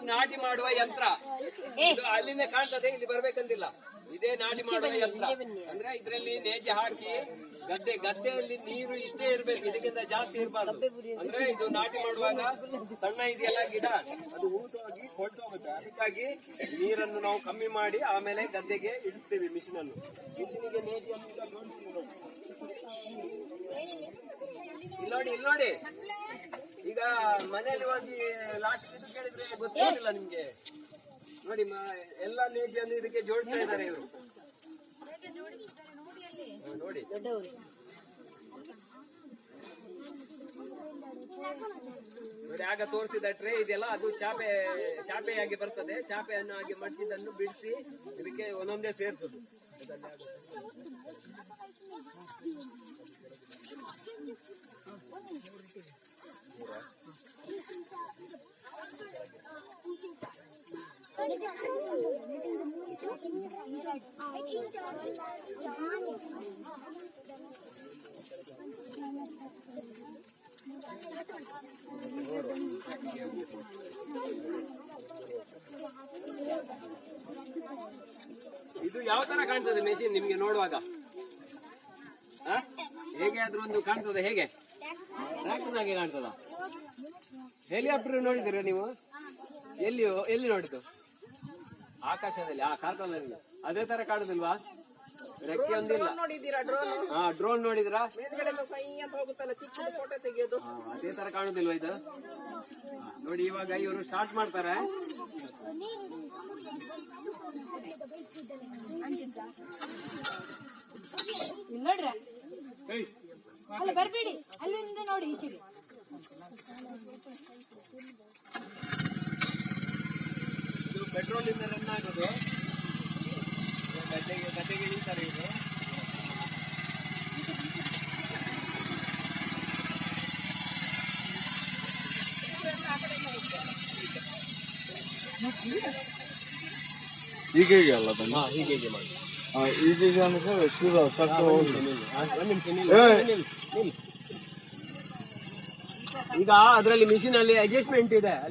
ಇದು ನಾಟಿ ಮಾಡುವ ಯಂತ್ರ. ಇದು ಅಲ್ಲಿಂದ ಕಾಣ್ತದೆ ಇಲ್ಲಿ ಬರ್ಬೇಕಂತಿಲ್ಲ ಇದೇ ನಾಟಿ ಮಾಡುವ ಯಂತ್ರ. ಅಂದ್ರೆ ಇದ್ರಲ್ಲಿ ನೇಜಿ ಹಾಕಿ ಗದ್ದೆ ಗದ್ದೆಯಲ್ಲಿ ನೀರು ಇಷ್ಟೇ ಇರ್ಬೇಕು ಇದಕ್ಕಿಂತ ಜಾಸ್ತಿ ಇರಬಾರ್ದು. ಅಂದ್ರೆ ಇದು ನಾಟಿ ಮಾಡುವಾಗ ಸಣ್ಣ ಇದೆಯಲ್ಲ ಗಿಡ ಅದು ಹೂತೋಗಿ ಹೋಗುತ್ತೆ ಅದಕ್ಕಾಗಿ ನೀರನ್ನು ನಾವು ಕಮ್ಮಿ ಮಾಡಿ ಆಮೇಲೆ ಗದ್ದೆಗೆ ಇಡಿಸ್ತೀವಿ ಮಿಷಿನ್ ಅನ್ನು ಮಿಷಿನಿಗೆ ನೇಜಿಯನ್ನು. ಇಲ್ಲಿ ನೋಡಿ ಇಲ್ಲಿ ನೋಡಿ. ಈಗ ಮನೆಯಲ್ಲಿ ಹೋಗಿ ಲಾಸ್ಟ್ ಇದು ಕೇಳಿದ್ರೆ ಗೊತ್ತಿರಲಿಲ್ಲ ನಿಮ್ಗೆ. ನೋಡಿ ಎಲ್ಲ ನೀತಿಯನ್ನು ಇದಕ್ಕೆ ಜೋಡಿಸ್ತಾ ಇದ್ದಾರೆ ಇವರು. ನೋಡಿ. ನೋಡಿ ಆಗ ತೋರಿಸಿದ ಟ್ರೇ ಇದೆಯಲ್ಲ ಅದು ಚಾಪೆ ಚಾಪೆಯಾಗಿ ಬರ್ತದೆ. ಚಾಪೆಯನ್ನು ಹಾಗೆ ಮಡಚಿದನ್ನು ಬಿಡಿಸಿ ಇದಕ್ಕೆ ಒಂದೊಂದೇ ಸೇರಿಸುದು. ಇದು ಯಾವ ತರ ಕಾಣ್ತದೆ ಮೆಷಿನ್ ನಿಮ್ಗೆ ನೋಡುವಾಗ? ಹೇಗೆ ಆದ್ರೂ ಒಂದು ಕಾಣ್ತದೆ, ಹೇಗೆ? ಟ್ರ್ಯಾಕ್ಟರ್ನಾಗೆ ಕಾಣ್ತದ? ಹೆಲಿಕಾಪ್ಟರ್ ನೋಡಿದಿರ ನೀವು? ಎಲ್ಲಿ ಎಲ್ಲಿ ನೋಡಿದ್ದು? ಆಕಾಶದಲ್ಲಿ ಆ ಕಾರ್ಕಳದಲ್ಲಿ ಅದೇ ತರ ಕಾಣುದಿಲ್ವಾ? ರೆಕ್ಕೆ ಒಂದಿಲ್ಲ. ನೋಡಿದ್ದೀರಾ ಡ್ರೋನ್ ಹಾ ಡ್ರೋನ್ ನೋಡಿದ್ರಾ? ಮೇಲ್ಗಡೆ ಸೈ ಅಂತ ಹೋಗುತ್ತಲ್ಲ ಚಿಕ್ಕ ಫೋಟೋ ತೆಗೆಯೋದು. ಹಾ, ಅದೇ ತರ ಕಾಣುದಿಲ್ವಾ ಇದು? ಹಾ, ನೋಡಿ ಇವಾಗ ಇವರು ಸ್ಟಾರ್ಟ್ ಮಾಡ್ತಾರೆ. ಇಲ್ಲಿ ನೋಡ್ರ. ಅಲ್ಲ ಬರ್ಬೇಡಿ. ಅಲ್ಲಿಂದ ನೋಡಿ ಈಚೆಗೆ. ಆಗೋದು ಗದ್ದೆಗೆ ಗದ್ದೆಗೆ ಇಳಿತಾರೆ ಇವರು. ಹೀಗೆ ಅಲ್ಲ ಹಾ ಹೀಗೆ ಹೀಗೆ ಮಾಡಿ. ಆ, ಈಗೀಗ ಅಂದ್ರೆ ನಿಲ್ಲಿ, ನಿಲ್ಲಿ. ಈಗ ಅದರಲ್ಲಿ ಮಿಷಿನ್ ಅಲ್ಲಿ ಅಡ್ಜಸ್ಟ್ಮೆಂಟ್ ಇದೆ.